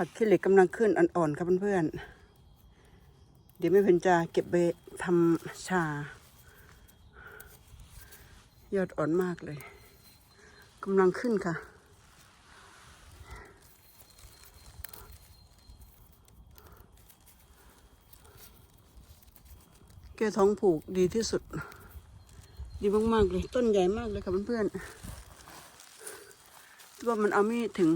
ผักขี้เหล็กกำลังขึ้นอ่อนๆครับเพื่อนๆ เดี๋ยวไม่เพนจะเก็บไปทำชา ยอดอ่อนมากเลยกำลังขึ้นค่ะ แก้ท้องผูกดีที่สุด ดีมากๆเลย ต้นใหญ่มากเลยค่ะเพื่อนๆว่ามันเอาไม่ถึง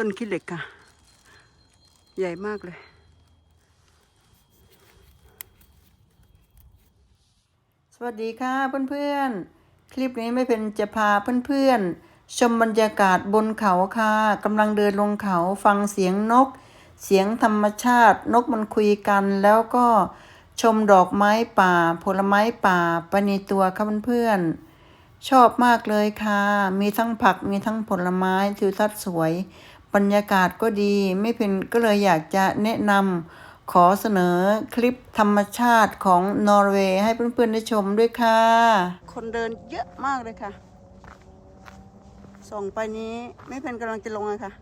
ต้นขี้เหล็กค่ะ ใหญ่มากเลย สวัสดีค่ะเพื่อนๆ คลิปนี้ไม่เป็นจะพาเพื่อนๆ ชมบรรยากาศบนเขาค่ะกำลังเดินลงเขาฟังเสียงนก เสียงธรรมชาตินกมันคุยกันแล้วก็ชมดอกไม้ป่า ผลไม้ป่าปในตัวค่ะเพื่อนๆชอบมากเลยค่ะ มีทั้งผักมีทั้งผลไม้ทิวทัศน์สวย บรรยากาศก็ดีไม่เป็นก็เลยอยากจะแนะนำขอเสนอคลิปธรรมชาติของนอร์เวย์ให้เพื่อนๆได้ชมด้วยค่ะ คนเดินเยอะมากเลยค่ะ ส่งไปนี้ไม่เป็นกำลังจะลงเลยค่ะ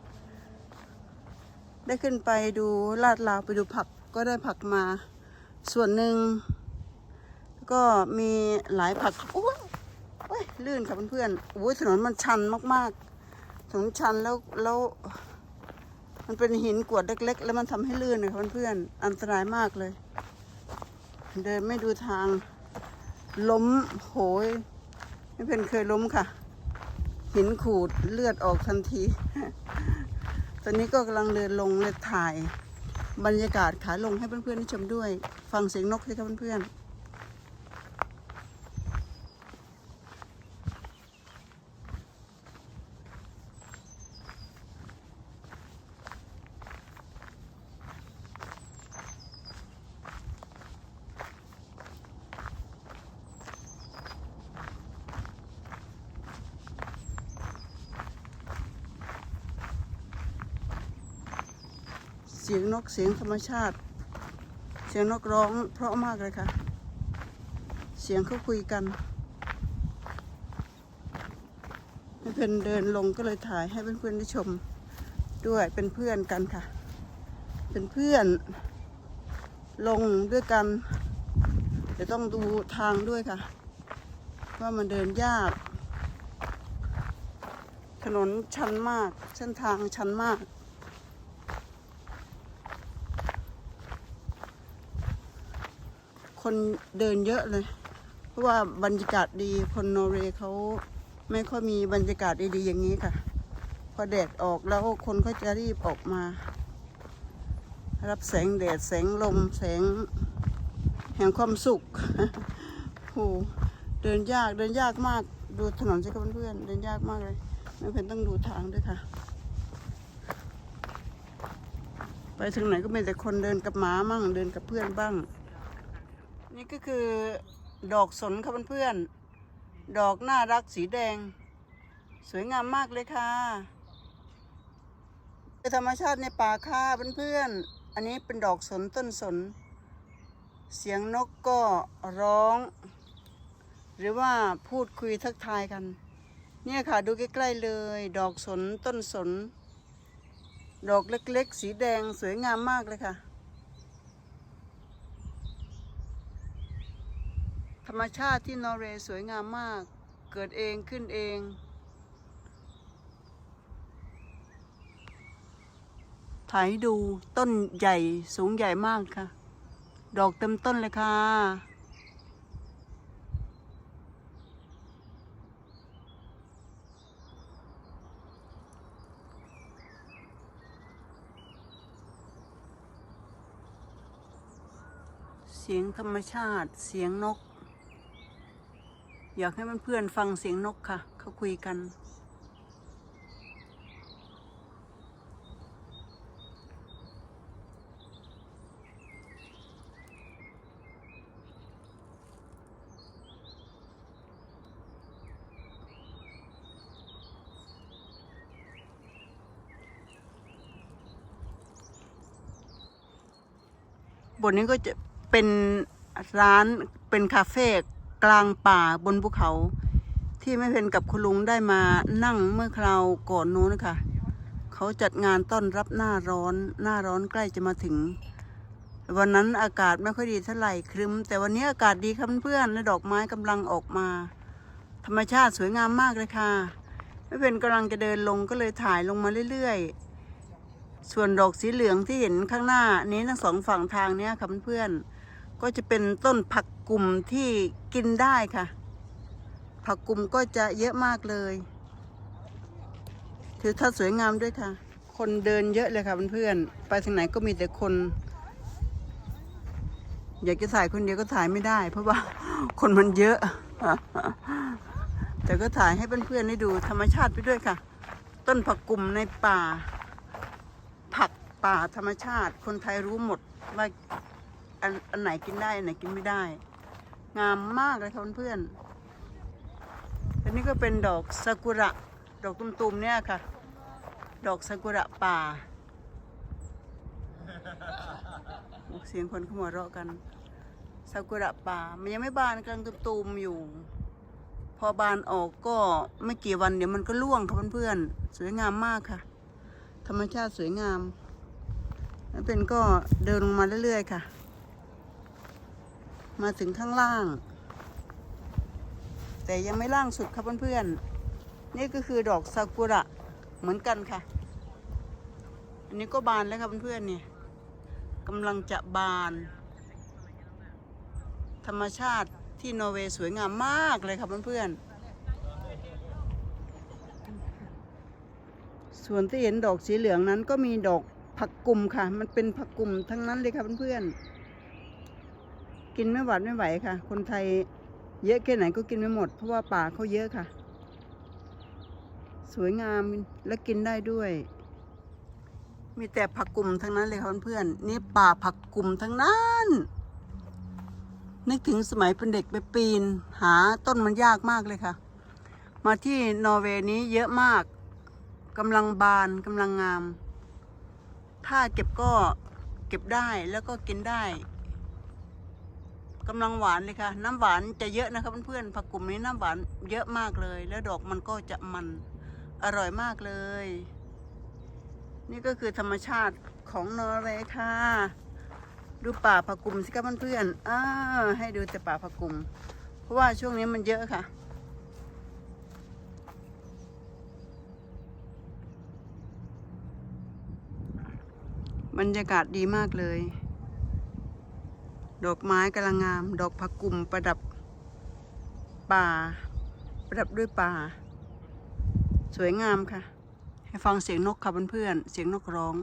ได้ขึ้นไปดูลาดลาวไปดูผักก็ได้ผักมา ส่วนหนึ่งก็มีหลายผักโอ้ยโอ้ยลื่นค่ะเพื่อนๆโอ้ยถนนมันชันมากๆ ถนนชันแล้วแล้วมันเป็นหินกวดเล็ก ๆ แล้วมันทำให้ลื่นนะคะเพื่อนๆอันตรายมากเลย เดินไม่ดูทาง ล้มโหยไม่เป็นเคยล้มค่ะ หินขูดเลือดออกทันที ตอนนี้ก็กำลังเดินลงเลยถ่าย บรรยากาศขาลงให้เพื่อนๆได้ชมด้วย ฟังเสียงนกสิครับเพื่อนๆ สียงนกเสียงธรรมชาติ เสียงนกร้องเพราะมากเลยค่ะ เสียงเขาคุยกันเพื่อนเดินลงก็เลยถ่ายให้เพื่อนๆได้ชมด้วยเป็นเพื่อนกันค่ะ เป็นเพื่อน ลงด้วยกันเดี๋ยวต้องดูทางด้วยค่ะ ว่ามันเดินยาก ถนนชันมาก เส้นทางชันมาก คนเดินเยอะเลย เพราะว่าบรรยากาศดีคนนอร์เวย์เขาไม่ค่อยมีบรรยากาศดีๆอย่างนี้ค่ะ พอแดดออกแล้วคนก็จะรีบออกมา รับแสงแดดแสงลมแสง แห่งความสุขโหเดินยากเดินยากมากดูถนนสิครับเพื่อนๆเดินยากมากเลยไม่เป็นต้องดูทางด้วยค่ะ ไปถึงไหนก็มีแต่คนเดินกับหมามั่งเดินกับเพื่อนบ้าง นี่ก็คือดอกสนค่ะเพื่อนๆ ดอกน่ารักสีแดง สวยงามมากเลยค่ะเป็นธรรมชาติในป่าค่ะเพื่อนๆ อันนี้เป็นดอกสนต้นสน เสียงนกก็ร้อง หรือว่าพูดคุยทักทายกัน เนี่ยค่ะดูใกล้ๆเลย ดอกสนต้นสน ดอกเล็กๆ สีแดงสวยงามมากเลยค่ะ ธรรมชาติที่นอร์เวย์สวยงามมาก เกิดเองขึ้นเอง ถ่ายให้ดูต้นใหญ่สูงใหญ่มากค่ะ ดอกเต็มต้นเลยค่ะ เสียงธรรมชาติเสียงนก อยากให้เพื่อนๆฟังเสียงนกค่ะ เขาคุยกัน บนนี้ก็จะเป็นร้านเป็นคาเฟ่ กลางป่าบนภูเขา ที่แม่เพนกับคุณลุงได้มานั่งเมื่อคราวก่อนนู้นนะคะเขาจัดงานต้อนรับหน้าร้อนหน้าร้อนใกล้จะมาถึง วันนั้นอากาศไม่ค่อยดีเท่าไหร่ครึ้ม แต่วันนี้อากาศดีครับเพื่อนและดอกไม้กำลังออกมา ธรรมชาติสวยงามมากเลยค่ะไม่เป็นกำลังจะเดินลงก็เลยถ่ายลงมาเรื่อยๆ ส่วนดอกสีเหลืองที่เห็นข้างหน้านี้ทั้งสองฝั่งทางเนี้ยค่ะเพื่อนก็จะเป็นต้นผัก กลุ่มที่กินได้ค่ะ ผักกลุ่มก็จะเยอะมากเลยถือทัศน์สวยงามด้วยค่ะ คนเดินเยอะเลยค่ะเพื่อนๆไปทางไหนก็มีแต่คน อยากจะถ่ายคนเดียวก็ถ่ายไม่ได้ เพราะว่าคนมันเยอะ แต่ก็ถ่ายให้เพื่อนๆได้ดูธรรมชาติไปด้วยค่ะ ต้นผักกลุ่มในป่า ผักป่าธรรมชาติ คนไทยรู้หมดว่าอันไหนกินได้อันไหนกินไม่ได้ งามมากเลยค่ะเพื่อนๆอันนี้ก็เป็นดอกซากุระ ดอกตุ่มๆเนี่ยค่ะ ดอกซากุระป่าเสียงคนขาหัวเราะกันซากุระป่า มันยังไม่บานกำลังตุ่มๆอยู่ พอบานออกก็ไม่กี่วันเดี๋ยวมันก็ร่วงค่ะเพื่อนๆ สวยงามมากค่ะ ธรรมชาติสวยงามแล้วเป็นก็เดินลงมาเรื่อยๆค่ะ มาถึงข้างล่าง แต่ยังไม่ล่างสุดครับเพื่อนๆ นี่ก็คือดอกซากุระเหมือนกันค่ะ อันนี้ก็บานแล้วครับเพื่อนๆเนี่ยกำลังจะบาน ธรรมชาติที่นอร์เวย์สวยงามมากเลยครับเพื่อนๆ ส่วนที่เห็นดอกสีเหลืองนั้นก็มีดอกผักกลุ่มค่ะ มันเป็นผักกลุ่มทั้งนั้นเลยค่ะเพื่อนๆ กินไม่หวาดไม่ไหวค่ะ คนไทยเยอะแค่ไหนก็กินไม่หมด เพราะว่าป่าเขาเยอะค่ะ สวยงามและกินได้ด้วย มีแต่ผักกลุ่มทั้งนั้นเลยค่ะเพื่อนๆนี่ป่าผักกลุ่มทั้งนั้นนึกถึงสมัยเป็นเด็กไปปีน หาต้นมันยากมากเลยค่ะ มาที่นอร์เวย์นี้เยอะมากกำลังบานกำลังงาม ถ้าเก็บก็เก็บได้แล้วก็กินได้ กำลังหวานเลยค่ะ น้ำหวานจะเยอะนะคะเพื่อนๆผักกลุ่มนี้น้ำหวานเยอะมากเลย แล้วดอกมันก็จะมันอร่อยมากเลย นี่ก็คือธรรมชาติของนอร์เวย์ค่ะ ดูป่าผักกลุ่มสิครับเพื่อนๆอ่าให้ดูแต่ป่าผักกลุ่ม เพราะว่าช่วงนี้มันเยอะค่ะบรรยากาศดีมากเลย ดอกไม้กำลังงาม ดอกผักกลุ่มประดับป่า ประดับด้วยป่า สวยงามค่ะ ให้ฟังเสียงนกค่ะเพื่อนๆเสียงนกร้อง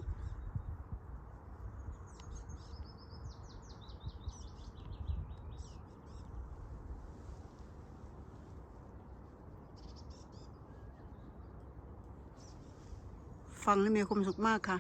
ฟังแล้วมีความสุขมากค่ะ